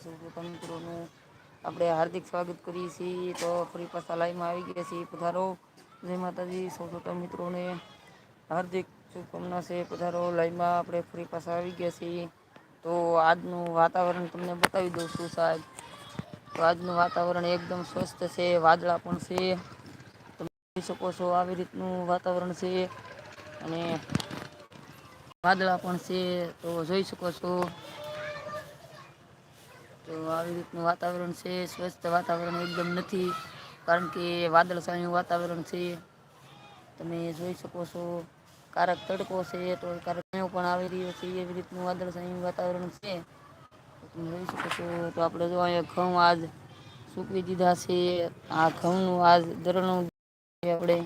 સૌ પ્રથમ મિત્રોનું આપણે હાર્દિક સ્વાગત કરીએ છીએ. તો ફરી પાછા લાઈવમાં આવી ગયા છીએ પધારો. જય માતાજી. સૌ પ્રથમ મિત્રોને હાર્દિક શુભકામના છે. પધારો. લાઈવમાં આપણે ફરી પાછા આવી ગયા છીએ. તો આજનું વાતાવરણ તમને બતાવી દઉં છું સાહેબ. તો આજનું વાતાવરણ એકદમ સ્વસ્થ છે. વાદળા પણ છે. તમે જોઈ શકો છો આવી રીતનું વાતાવરણ છે. અને વાદળા પણ છે. તો જોઈ શકો છો. તો આવી રીતનું વાતાવરણ છે, સ્વસ્થ વાતાવરણ એકદમ નથી, કારણ કે વાદળછાયું વાતાવરણ છે. તમે જોઈ શકો છો, કારક તડકો છે, તો કારક પણ આવી રહ્યો છે, એવી રીતનું વાદળછાયું વાતાવરણ છે. તમે જોઈ શકો છો, તો આપણે જો અહીંયા ઘઉં આજ સૂકવી દીધા છે, આ ઘઉંનું આજ દરણું આપણે.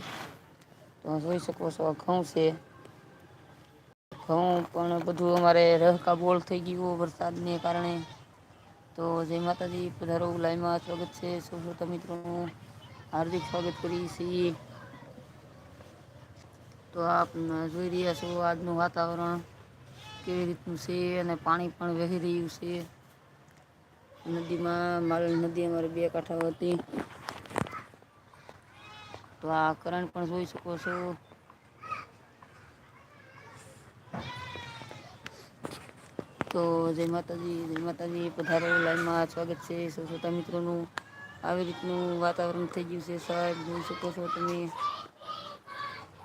તો જોઈ શકો છો, આ ઘઉં છે. ઘઉં પણ બધું અમારે રહકા બોળ થઈ ગયું વરસાદને કારણે. તો જય માતાજી પધારો લાઈવમાં સ્વાગત છે. સૌ પ્રથમ મિત્રોનું હાર્દિક સ્વાગત કરીએ છીએ. તો આપ જોઈ રહ્યા છો આજનું વાતાવરણ કેવી રીતનું છે અને પાણી પણ વહી રહ્યું છે. નદીમાં માલ નદી અમારે બે કાંઠા હતી. તો આ કરંટ પણ જોઈ શકો છો. તો જય માતાજી જય માતાજી. પધારો, લાઈનમાં સ્વાગત છે સૌ શ્રોતા મિત્રોનું. આવી રીતનું વાતાવરણ થઈ ગયું છે સાહેબ, જોઈ શકો છો તમે.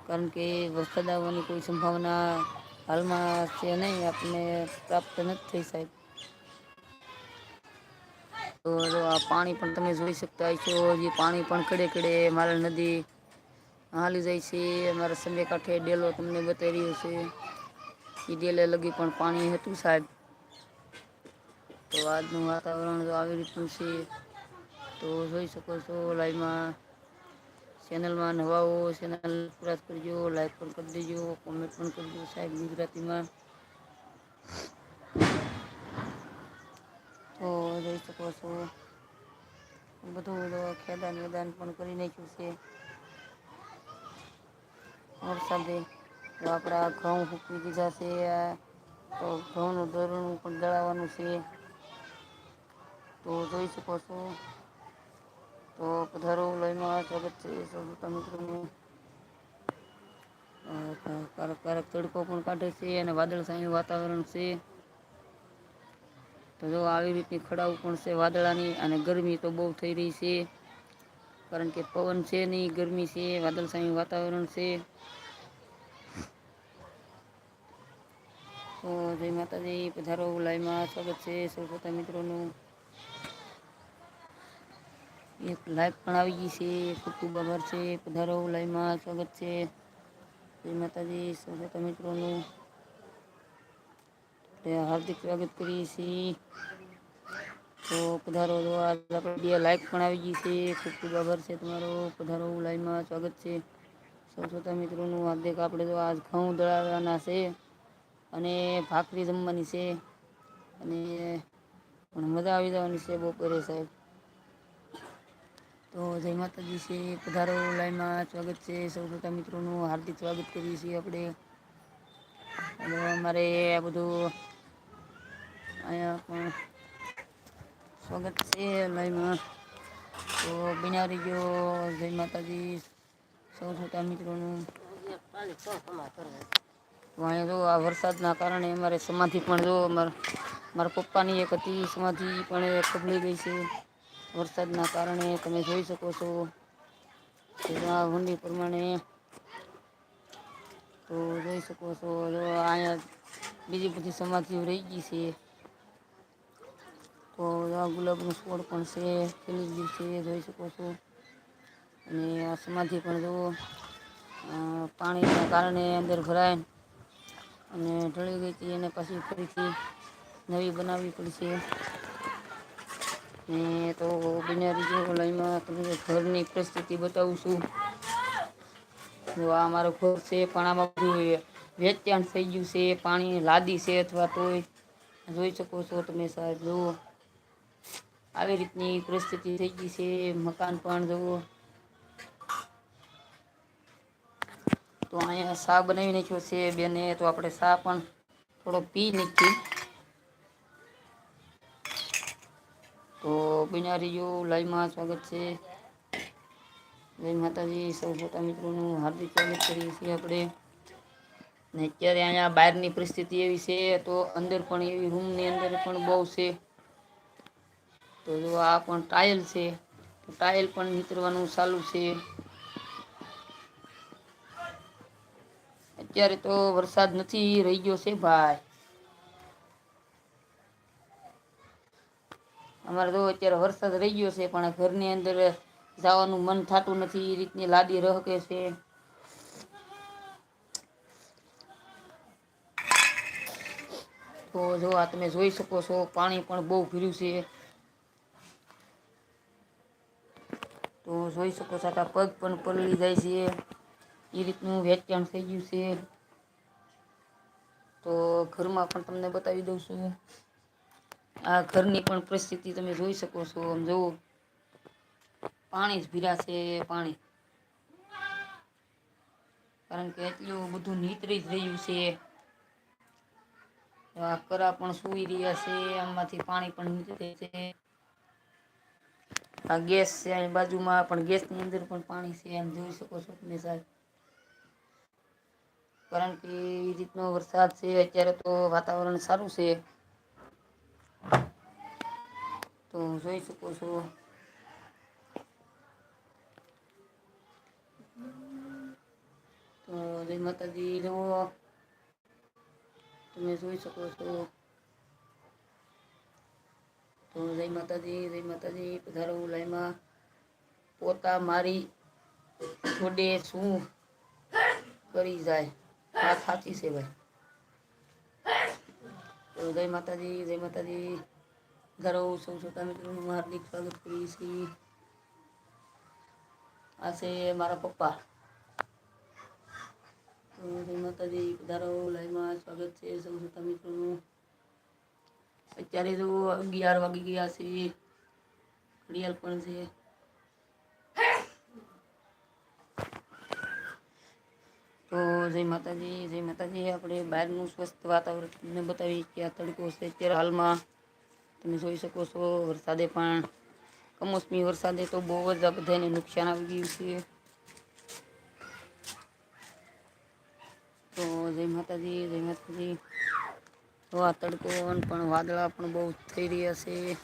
કારણ કે વરસાદ આવવાની કોઈ સંભાવના હાલમાં છે નહીં આપણને પ્રાપ્ત નથી થઈ સાહેબ. તો આ પાણી પણ તમે જોઈ શકતા છો જે પાણી પણ કડે કડે મારા નદી હાલી જાય છે. અમારા સમય કાંઠે ડેલો તમને બતાવી રહ્યો છે. એ ડેલે લગી પણ પાણી હતું સાહેબ. તો આજનું વાતાવરણ જો આવી રીતનું છે. તો જોઈ શકો છો લાઈવમાં ચેનલમાં નવાઓ, ચેનલ પૂરા કરજો, લાઈક પણ કરી દેજો, કોમેન્ટ પણ કરજો સાહેબ ગુજરાતીમાં. તો જોઈ શકો છો. બધું ખેદાન વેદાન પણ કરી નાખ્યું છે. વરસાદે આપણા ઘઉં ફૂંકવી દીધા છે. તો ઘઉંનું ધોરણ પણ દળાવવાનું છે. તો જોઈ શકો છો. તો પધારો લઈમાં સ્વાગત છે સૌ મિત્રોનું કારક ક્યારેક તડકો પણ કાઢે છે અને વાદળછાયું વાતાવરણ છે. તો જો આવી રીતની ખડાવ પણ છે વાદળાની અને ગરમી તો બહુ થઈ રહી છે. કારણ કે પવન છે નહીં, ગરમી છે વાદળછાયું વાતાવરણ છે. તો જય માતાજી, પધારો લાઈમાં સ્વાગત છે સૌ પોતા મિત્રોનું એક લાઈવ પણ આવી ગઈ છે ખૂબ ખૂબ છે પધારો લાઈવમાં સ્વાગત છે. જય માતાજી, સ્વાગત મિત્રોનું. મિત્રોનું હાર્દિક સ્વાગત કરીએ છીએ. તો પધારો જો આપણે બે લાઈક પણ આવી ગઈ છે ખૂબ ખૂબ છે, તમારો પધારો લાઈવમાં સ્વાગત છે. સૌ શ્રોતા મિત્રોનું હાર્દિક આપણે તો આજ ઘઉં દળાવવાના છે અને ભાખરી જમવાની છે. અને પણ મજા આવી જવાની છે બપોરે સાહેબ. તો જય માતાજી છે. પધારો. લાઈનમાં સ્વાગત છે સૌ બધા મિત્રોનું. હાર્દિક સ્વાગત કરીએ છીએ આપણે. અમારે આ બધું અહીંયા પણ સ્વાગત છે લાઈમાં તો બિનારી ગયો જય માતાજી. સૌ બધા મિત્રોનું. અહીંયા જો આ વરસાદના કારણે અમારે સમાધિ પણ જો અમારા, મારા પપ્પાની એક હતી. સમાધિ પણ એ કબલી ગઈ છે. વરસાદના કારણે તમે જોઈ શકો છો આ હુંડી પ્રમાણે તો જોઈ શકો છો, જો અહીંયા બીજી બધી સમાધિઓ રહી ગઈ છે. તો આ ગુલાબનું છોડ પણ છે ખીલી છે જોઈ શકો છો. અને આ સમાધિ પણ જુઓ પાણીના કારણે અંદર ભરાય અને ઢળી ગઈ હતી અને પછી ફરીથી નવી બનાવવી પડશે ને તો બિનારી જો લાઈમાં તમને ઘરની પરિસ્થિતિ બતાવું છું. તો આ મારો ઘર છે, પણ આમાં બધું વેચાણ થઈ ગયું છે, પાણી લાદી છે અથવા તોય. જોઈ શકો છો તમે સાહેબ જુઓ આવી રીતની પરિસ્થિતિ થઈ ગઈ છે, મકાન પણ જુઓ. તો અહીંયા શા બનાવી નાખ્યો છે બેને, તો આપણે શા પણ થોડો પી નાખીએ. તો બિનારીઓ લાઈવમાં સ્વાગત છે. જય માતાજી, સૌ મોટા મિત્રોનું હાર્દિક સ્વાગત કરીએ છીએ આપણે. ને અત્યારે અહીંયા બહારની પરિસ્થિતિ એવી છે તો અંદર પણ એવી રૂમની અંદર પણ બહુ છે. તો જો આ પણ ટાયલ છે ટાયલ પણ નીતરવાનું ચાલુ છે. અત્યારે તો વરસાદ નથી રહી ગયો છે ભાઈ. અમારે તો અત્યારે વરસાદ રહી ગયો છે, પણ ઘરની અંદર જવાનું મન થતું નથી, એ રીતની લાદી રહકે છે. તો જો આ તમે જોઈ શકો છો, પાણી પણ બહુ ભીર્યું છે. તો જોઈ શકો છો આ પગ પણ પલળી જાય છે. એ રીતનું વેચાણ થઈ ગયું છે. તો ઘરમાં પણ તમને બતાવી દઉં છું. આ ઘરની પણ પરિસ્થિતિ તમે જોઈ શકો છો. આમ જુઓ. પાણી જ ભીરાશે પાણી. કારણ કે એટલું બધું નીતરી જ રહ્યું છે. આ કરા પણ સુઈ રહ્યા છે. આમાંથી પાણી પણ નીતરે છે. આ ગેસ છે અહીં બાજુમાં, પણ ગેસની અંદર પણ પાણી છે. એમ જોઈ શકો છો તમે સાહેબ. કારણ કે એ રીતનો વરસાદ છે. અત્યારે તો વાતાવરણ સારું છે. તો જોઈ શકો છો. તો જય માતાજી, જુઓ. તમે જોઈ શકો છો. તો જય માતાજી જય માતાજી, પધારો લાઈમાં. પોતા મારી જોડે શું કરી જાય? સાચી છે ભાઈ. જય માતાજી જય માતાજી. પધારો સૌ શ્રોતા મિત્રોનું હાર્દિક સ્વાગત કરીએ છીએ આ છે મારા પપ્પા તો જય માતાજી પધારો લાઈમાં સ્વાગત છે સૌ શ્રોતા મિત્રોનું અત્યારે તો અગિયાર વાગી ગયા છે ઘડિયાળ પણ છે તો જય માતાજી જય માતાજી આપણે બહારનું સ્વસ્થ વાતાવરણ તમને બતાવી કે આ તડકો છે અત્યારે હાલમાં. તમે જોઈ શકો છો, વરસાદે પણ કમોસમી વરસાદે તો બહુ જ બધાને નુકસાન આવી ગયું છે. તો જય માતાજી જય માતાજી. તો આ તડકો પણ વાદળા પણ બહુ થઈ રહ્યા છે.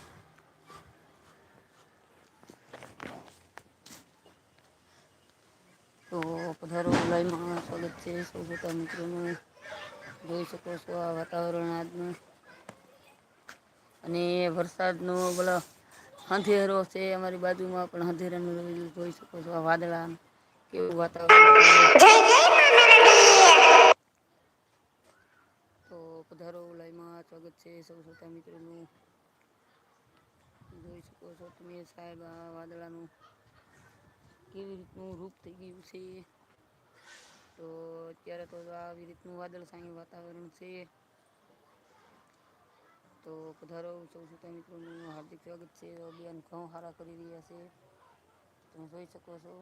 તો પધારો લાઈમાં સ્વાગત છે, સૌ મોટા મિત્રોનું. જોઈ શકો છો આ વાતાવરણ આજનું. અને વરસાદનો બોલો અંધેરો છે અમારી બાજુમાં પણ અંધેરાનું જોઈ શકો છો આ વાદળા કેવું વાતાવરણ તો પધારો લાઈમાં સ્વાગત છે સૌ શ્રોતા મિત્રોનું. જોઈ શકો છો તમે સાહેબ આ વાદળાનું કેવી રીતનું રૂપ થઈ ગયું છે. તો અત્યારે તો આવી રીતનું વાદળ સાંઈ વાતાવરણ છે. તો પધારો સૌ શ્રોતા મિત્રોનું હાર્દિક સ્વાગત છે અભિયાન ઘઉં સારા કરી રહ્યા છે તમે જોઈ શકો છો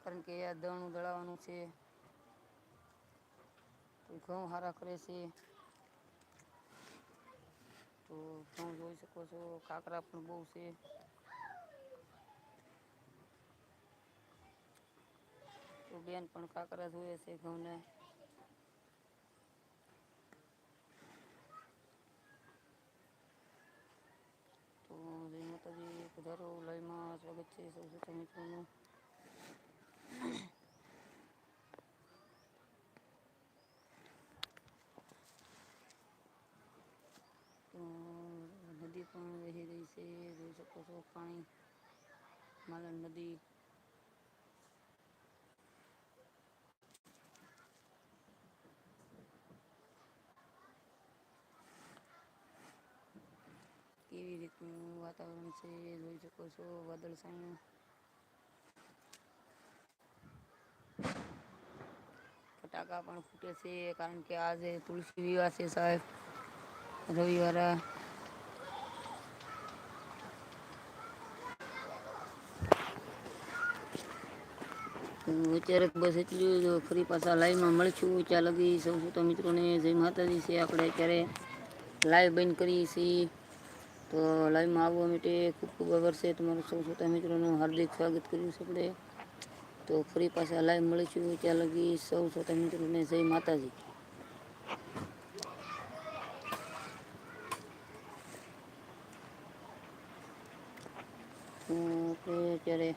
કારણ કે આ દળનું દળાવવાનું છે તો ઘઉં સારા કરે છે તો ઘઉં જોઈ શકો છો કાંકરા પણ બહુ છે તો બેન પણ કાંકરા જોઈએ છે ઘઉંને તો જય માતાજી પધારો લયમાં સ્વાગત છે સૌ શ્રોતા મિત્રોનું. નદી પણ વહી રહી છે, જોઈ શકો છો પાણી. માલણ નદી કેવી રીતનું વાતાવરણ છે જોઈ શકો છો વાદળછાયું ફટાકા પણ ફૂટે છે કારણ કે આજે તુલસી વિવાહ છે સાહેબ રવિવારે તો અત્યારે તો બસ એટલું જ, ફરી પાછા લાઈવમાં મળશું. ત્યાં લગી સૌ શ્રોતા મિત્રોને, જય માતાજી છે, આપણે અત્યારે લાઈવ બંધ કરીએ છીએ તો લાઈવમાં આવવા માટે ખૂબ ખૂબ આભાર છે. તમારું સૌ શ્રોતા મિત્રોનું હાર્દિક સ્વાગત કર્યું છે આપણે. તો ફરી પાછા લાઈવ મળીશું. ત્યાં લગી સૌ શ્રોતા મિત્રોને જય માતાજી. તો આપણે અત્યારે